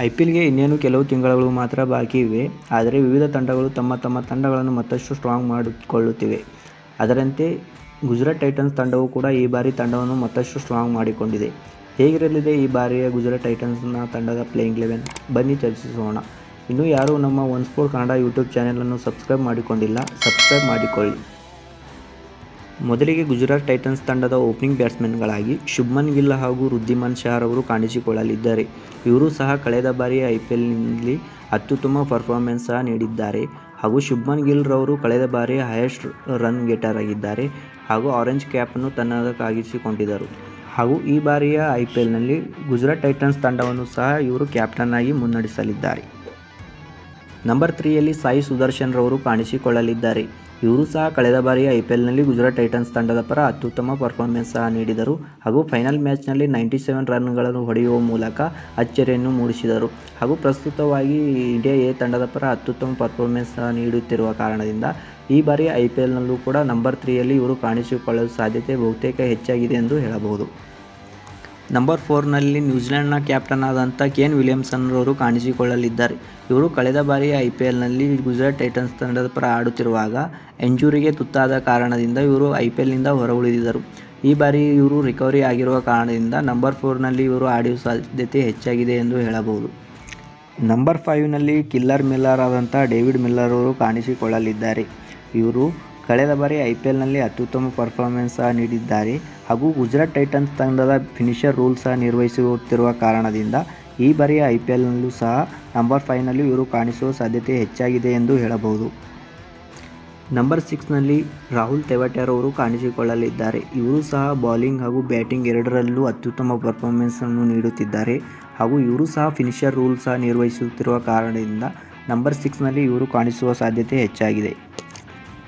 I P ಎಲ್ಗೆ ಇನ್ನೇನು ಕೆಲವು ತಿಂಗಳುಗಳು ಮಾತ್ರ ಬಾಕಿ ಇವೆ. ಆದರೆ ವಿವಿಧ ತಂಡಗಳು ತಮ್ಮ ತಮ್ಮ ತಂಡಗಳನ್ನು ಮತ್ತಷ್ಟು ಸ್ಟ್ರಾಂಗ್ ಮಾಡಿಕೊಳ್ಳುತ್ತಿವೆ. ಅದರಂತೆ ಗುಜರಾತ್ ಟೈಟನ್ಸ್ ತಂಡವು ಕೂಡ ಈ ಬಾರಿ ತಂಡವನ್ನು ಮತ್ತಷ್ಟು ಸ್ಟ್ರಾಂಗ್ ಮಾಡಿಕೊಂಡಿದೆ. ಹೇಗಿರಲಿದೆ ಈ ಬಾರಿಯ ಗುಜರಾತ್ ಟೈಟನ್ಸ್ನ ತಂಡದ ಪ್ಲೇಯಿಂಗ್ ಲೆವೆನ್ ಬನ್ನಿ ಚರ್ಚಿಸೋಣ. ಇನ್ನೂ ಯಾರೂ ನಮ್ಮ ಒನ್ ಸ್ಪೋರ್ಟ್ ಕನ್ನಡ ಯೂಟ್ಯೂಬ್ ಚಾನೆಲನ್ನು ಸಬ್ಸ್ಕ್ರೈಬ್ ಮಾಡಿಕೊಂಡಿಲ್ಲ ಸಬ್ಸ್ಕ್ರೈಬ್ ಮಾಡಿಕೊಳ್ಳಿ. ಮೊದಲಿಗೆ ಗುಜರಾತ್ ಟೈಟನ್ಸ್ ತಂಡದ ಓಪನಿಂಗ್ ಬ್ಯಾಟ್ಸ್ಮನ್ಗಳಾಗಿ ಶುಭ್ಮನ್ ಗಿಲ್ ಹಾಗೂ ವೃದ್ಧಿಮಾನ್ ಶಾ ಅವರು ಕಾಣಿಸಿಕೊಳ್ಳಲಿದ್ದಾರೆ. ಇವರು ಸಹ ಕಳೆದ ಬಾರಿ ಐ ಪಿ ಎಲ್ನಲ್ಲಿ ಅತ್ಯುತ್ತಮ ಪರ್ಫಾರ್ಮೆನ್ಸ್ ಸಹ ನೀಡಿದ್ದಾರೆ. ಹಾಗೂ ಶುಭ್ಮನ್ ಗಿಲ್ ರವರು ಕಳೆದ ಬಾರಿ ಹೈಯೆಸ್ಟ್ ರನ್ ಗೆಟರ್ ಆಗಿದ್ದಾರೆ ಹಾಗೂ ಆರೆಂಜ್ ಕ್ಯಾಪನ್ನು ತನ್ನದಕ್ಕಾಗಿಸಿಕೊಂಡಿದ್ದರು. ಹಾಗೂ ಈ ಬಾರಿಯ ಐ ಪಿ ಎಲ್ನಲ್ಲಿ ಗುಜರಾತ್ ಟೈಟನ್ಸ್ ತಂಡವನ್ನು ಸಹ ಇವರು ಕ್ಯಾಪ್ಟನ್ ಆಗಿ ಮುನ್ನಡೆಸಲಿದ್ದಾರೆ. ನಂಬರ್ ತ್ರೀಯಲ್ಲಿ ಸಾಯಿ ಸುದರ್ಶನ್ ರವರು ಕಾಣಿಸಿಕೊಳ್ಳಲಿದ್ದಾರೆ. ಇವರು ಸಹ ಕಳೆದ ಬಾರಿ ಐ ಪಿ ಎಲ್ನಲ್ಲಿ ಗುಜರಾತ್ ಟೈಟನ್ಸ್ ತಂಡದ ಪರ ಅತ್ಯುತ್ತಮ ಪರ್ಫಾರ್ಮೆನ್ಸ್ ಸಹ ನೀಡಿದರು ಹಾಗೂ ಫೈನಲ್ ಮ್ಯಾಚ್ನಲ್ಲಿ ನೈಂಟಿ ಸೆವೆನ್ ರನ್ಗಳನ್ನು ಹೊಡೆಯುವ ಮೂಲಕ ಅಚ್ಚರಿಯನ್ನು ಮೂಡಿಸಿದರು. ಹಾಗೂ ಪ್ರಸ್ತುತವಾಗಿ ಇಂಡಿಯಾ ಎ ತಂಡದ ಪರ ಅತ್ಯುತ್ತಮ ಪರ್ಫಾರ್ಮೆನ್ಸ್ ಸಹ ನೀಡುತ್ತಿರುವ ಕಾರಣದಿಂದ ಈ ಬಾರಿ ಐ ಪಿ ಎಲ್ನಲ್ಲೂ ಕೂಡ ನಂಬರ್ ತ್ರೀಯಲ್ಲಿ ಇವರು ಕಾಣಿಸಿಕೊಳ್ಳಲು ಸಾಧ್ಯತೆ ಬಹುತೇಕ ಹೆಚ್ಚಾಗಿದೆ ಎಂದು ಹೇಳಬಹುದು. ನಂಬರ್ ಫೋರ್ನಲ್ಲಿ ನ್ಯೂಜಿಲೆಂಡ್ನ ಕ್ಯಾಪ್ಟನ್ ಆದಂಥ ಕೇನ್ ವಿಲಿಯಮ್ಸನ್ ಅವರು ಕಾಣಿಸಿಕೊಳ್ಳಲಿದ್ದಾರೆ. ಇವರು ಕಳೆದ ಬಾರಿ ಐ ಪಿ ಎಲ್ನಲ್ಲಿ ಗುಜರಾತ್ ಟೈಟನ್ಸ್ ತಂಡದ ಪರ ಆಡುತ್ತಿರುವಾಗ ಎಂಜುರಿಗೆ ತುತ್ತಾದ ಕಾರಣದಿಂದ ಇವರು ಐ ಪಿ ಎಲ್ನಿಂದ ಹೊರ ಉಳಿದಿದ್ದರು ಈ ಬಾರಿ ಇವರು ರಿಕವರಿ ಆಗಿರುವ ಕಾರಣದಿಂದ ನಂಬರ್ ಫೋರ್ನಲ್ಲಿ ಇವರು ಆಡುವ ಸಾಧ್ಯತೆ ಹೆಚ್ಚಾಗಿದೆ ಎಂದು ಹೇಳಬಹುದು. ನಂಬರ್ ಫೈವ್ನಲ್ಲಿ ಕಿಲ್ಲರ್ ಮಿಲ್ಲರ್ ಆದಂಥ ಡೇವಿಡ್ ಮಿಲ್ಲರ್ ಅವರು ಕಾಣಿಸಿಕೊಳ್ಳಲಿದ್ದಾರೆ. ಇವರು ಕಳೆದ ಬಾರಿ ಐ ಪಿ ಎಲ್ನಲ್ಲಿ ಅತ್ಯುತ್ತಮ ಪರ್ಫಾರ್ಮೆನ್ಸ್ ಸಹ ನೀಡಿದ್ದಾರೆ. ಹಾಗೂ ಗುಜರಾತ್ ಟೈಟನ್ಸ್ ತಂಡದ ಫಿನಿಷರ್ ರೂಲ್ ಸಹ ನಿರ್ವಹಿಸುತ್ತಿರುವ ಕಾರಣದಿಂದ ಈ ಬಾರಿಯ ಐ ಪಿ ಎಲ್ನಲ್ಲೂ ಸಹ ನಂಬರ್ ಫೈವ್ನಲ್ಲಿ ಇವರು ಕಾಣಿಸುವ ಸಾಧ್ಯತೆ ಹೆಚ್ಚಾಗಿದೆ ಎಂದು ಹೇಳಬಹುದು. ನಂಬರ್ ಸಿಕ್ಸ್ನಲ್ಲಿ ರಾಹುಲ್ ತೆವಟ್ಯಾರ್ ಅವರು ಕಾಣಿಸಿಕೊಳ್ಳಲಿದ್ದಾರೆ. ಇವರು ಸಹ ಬೌಲಿಂಗ್ ಹಾಗೂ ಬ್ಯಾಟಿಂಗ್ ಎರಡರಲ್ಲೂ ಅತ್ಯುತ್ತಮ ಪರ್ಫಾರ್ಮೆನ್ಸನ್ನು ನೀಡುತ್ತಿದ್ದಾರೆ. ಹಾಗೂ ಇವರು ಸಹ ಫಿನಿಷರ್ ರೂಲ್ ಸಹ ನಿರ್ವಹಿಸುತ್ತಿರುವ ಕಾರಣದಿಂದ ನಂಬರ್ ಸಿಕ್ಸ್ನಲ್ಲಿ ಇವರು ಕಾಣಿಸುವ ಸಾಧ್ಯತೆ ಹೆಚ್ಚಾಗಿದೆ.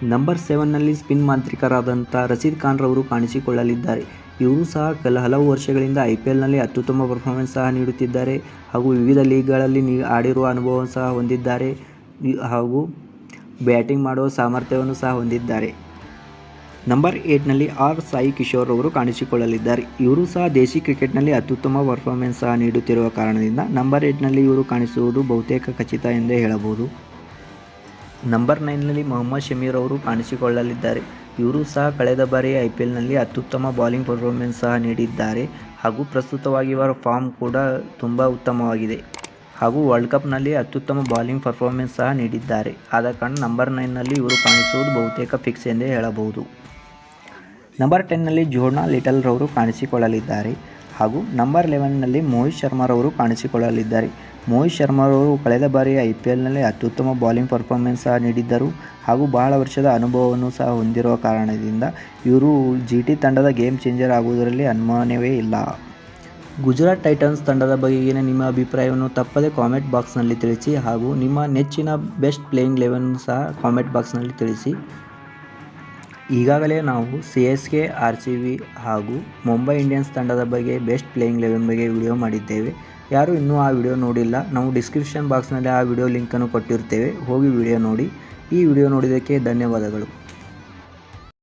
ನಂಬರ್ ಸೆವೆನ್ನಲ್ಲಿ ಸ್ಪಿನ್ ಮಾಂತ್ರಿಕರಾದಂಥ ರಸೀದ್ ಖಾನ್ ರವರು ಕಾಣಿಸಿಕೊಳ್ಳಲಿದ್ದಾರೆ. ಇವರು ಸಹ ಕೆಲ ಹಲವು ವರ್ಷಗಳಿಂದ ಐ ಪಿ ಎಲ್ನಲ್ಲಿ ಅತ್ಯುತ್ತಮ ಪರ್ಫಾರ್ಮೆನ್ಸ್ ಸಹ ನೀಡುತ್ತಿದ್ದಾರೆ ಹಾಗೂ ವಿವಿಧ ಲೀಗ್ಗಳಲ್ಲಿ ನೀ ಆಡಿರುವ ಅನುಭವ ಸಹ ಹೊಂದಿದ್ದಾರೆ. ಹಾಗೂ ಬ್ಯಾಟಿಂಗ್ ಮಾಡುವ ಸಾಮರ್ಥ್ಯವನ್ನು ಸಹ ಹೊಂದಿದ್ದಾರೆ. ನಂಬರ್ ಏಟ್ನಲ್ಲಿ ಆರ್ ಸಾಯಿ ಕಿಶೋರ್ ಅವರು ಕಾಣಿಸಿಕೊಳ್ಳಲಿದ್ದಾರೆ. ಇವರು ಸಹ ದೇಶಿ ಕ್ರಿಕೆಟ್ನಲ್ಲಿ ಅತ್ಯುತ್ತಮ ಪರ್ಫಾರ್ಮೆನ್ಸ್ ಸಹ ನೀಡುತ್ತಿರುವ ಕಾರಣದಿಂದ ನಂಬರ್ ಏಟ್ನಲ್ಲಿ ಇವರು ಕಾಣಿಸುವುದು ಬಹುತೇಕ ಖಚಿತ ಎಂದೇ ಹೇಳಬಹುದು. ನಂಬರ್ ನೈನ್ನಲ್ಲಿ ಮೊಹಮ್ಮದ್ ಶಮೀರ್ ಅವರು ಕಾಣಿಸಿಕೊಳ್ಳಲಿದ್ದಾರೆ. ಇವರು ಸಹ ಕಳೆದ ಬಾರಿ ಐ ಪಿ ಎಲ್ನಲ್ಲಿ ಅತ್ಯುತ್ತಮ ಬೌಲಿಂಗ್ ಪರ್ಫಾರ್ಮೆನ್ಸ್ ಸಹ ನೀಡಿದ್ದಾರೆ ಹಾಗೂ ಪ್ರಸ್ತುತವಾಗಿ ಇವರ ಫಾರ್ಮ್ ಕೂಡ ತುಂಬ ಉತ್ತಮವಾಗಿದೆ ಹಾಗೂ ವರ್ಲ್ಡ್ ಕಪ್ನಲ್ಲಿ ಅತ್ಯುತ್ತಮ ಬೌಲಿಂಗ್ ಪರ್ಫಾರ್ಮೆನ್ಸ್ ಸಹ ನೀಡಿದ್ದಾರೆ. ಆದ ಕಾರಣ ನಂಬರ್ ನೈನ್ನಲ್ಲಿ ಇವರು ಕಾಣಿಸುವುದು ಬಹುತೇಕ ಫಿಕ್ಸ್ ಎಂದೇ ಹೇಳಬಹುದು. ನಂಬರ್ ಟೆನ್ನಲ್ಲಿ ಜೋರ್ನಾ ಲಿಟಲ್ರವರು ಕಾಣಿಸಿಕೊಳ್ಳಲಿದ್ದಾರೆ ಹಾಗೂ ನಂಬರ್ ಲೆವೆನ್ನಲ್ಲಿ ಮೋಹಿತ್ ಶರ್ಮಾರವರು ಕಾಣಿಸಿಕೊಳ್ಳಲಿದ್ದಾರೆ. ಮೋಹಿತ್ ಶರ್ಮಾರವರು ಕಳೆದ ಬಾರಿ ಐ ಪಿ ಎಲ್ನಲ್ಲಿ ಅತ್ಯುತ್ತಮ ಬೌಲಿಂಗ್ ಪರ್ಫಾರ್ಮೆನ್ಸ್ ಸಹ ನೀಡಿದ್ದರು ಹಾಗೂ ಬಹಳ ವರ್ಷದ ಅನುಭವವನ್ನು ಸಹ ಹೊಂದಿರುವ ಕಾರಣದಿಂದ ಇವರು ಜಿ ಟಿ ತಂಡದ ಗೇಮ್ ಚೇಂಜರ್ ಆಗುವುದರಲ್ಲಿ ಅನುಮಾನವೇ ಇಲ್ಲ. ಗುಜರಾತ್ ಟೈಟನ್ಸ್ ತಂಡದ ಬಗೆಗಿನ ನಿಮ್ಮ ಅಭಿಪ್ರಾಯವನ್ನು ತಪ್ಪದೆ ಕಾಮೆಂಟ್ ಬಾಕ್ಸ್ನಲ್ಲಿ ತಿಳಿಸಿ ಹಾಗೂ ನಿಮ್ಮ ನೆಚ್ಚಿನ ಬೆಸ್ಟ್ ಪ್ಲೇಯಿಂಗ್ ಲೆವೆನ್ ಸಹ ಕಾಮೆಂಟ್ ಬಾಕ್ಸ್ನಲ್ಲಿ ತಿಳಿಸಿ. ಈಗಾಗಲೇ ನಾವು C S K, R C B ಹಾಗೂ ಮುಂಬೈ ಇಂಡಿಯನ್ಸ್ ತಂಡದ ಬಗ್ಗೆ ಬೆಸ್ಟ್ ಪ್ಲೇಯಿಂಗ್ ಲೆವೆನ್ ಬಗ್ಗೆ ವಿಡಿಯೋ ಮಾಡಿದ್ದೇವೆ. ಯಾರು ಇನ್ನೂ ಆ ವಿಡಿಯೋ ನೋಡಿಲ್ಲ, ನಾವು ಡಿಸ್ಕ್ರಿಪ್ಷನ್ ಬಾಕ್ಸ್ನಲ್ಲಿ ಆ ವಿಡಿಯೋ ಲಿಂಕನ್ನು ಕೊಟ್ಟಿರ್ತೇವೆ. ಹೋಗಿ ವಿಡಿಯೋ ನೋಡಿ. ಈ ವಿಡಿಯೋ ನೋಡಿದ್ದಕ್ಕೆ ಧನ್ಯವಾದಗಳು.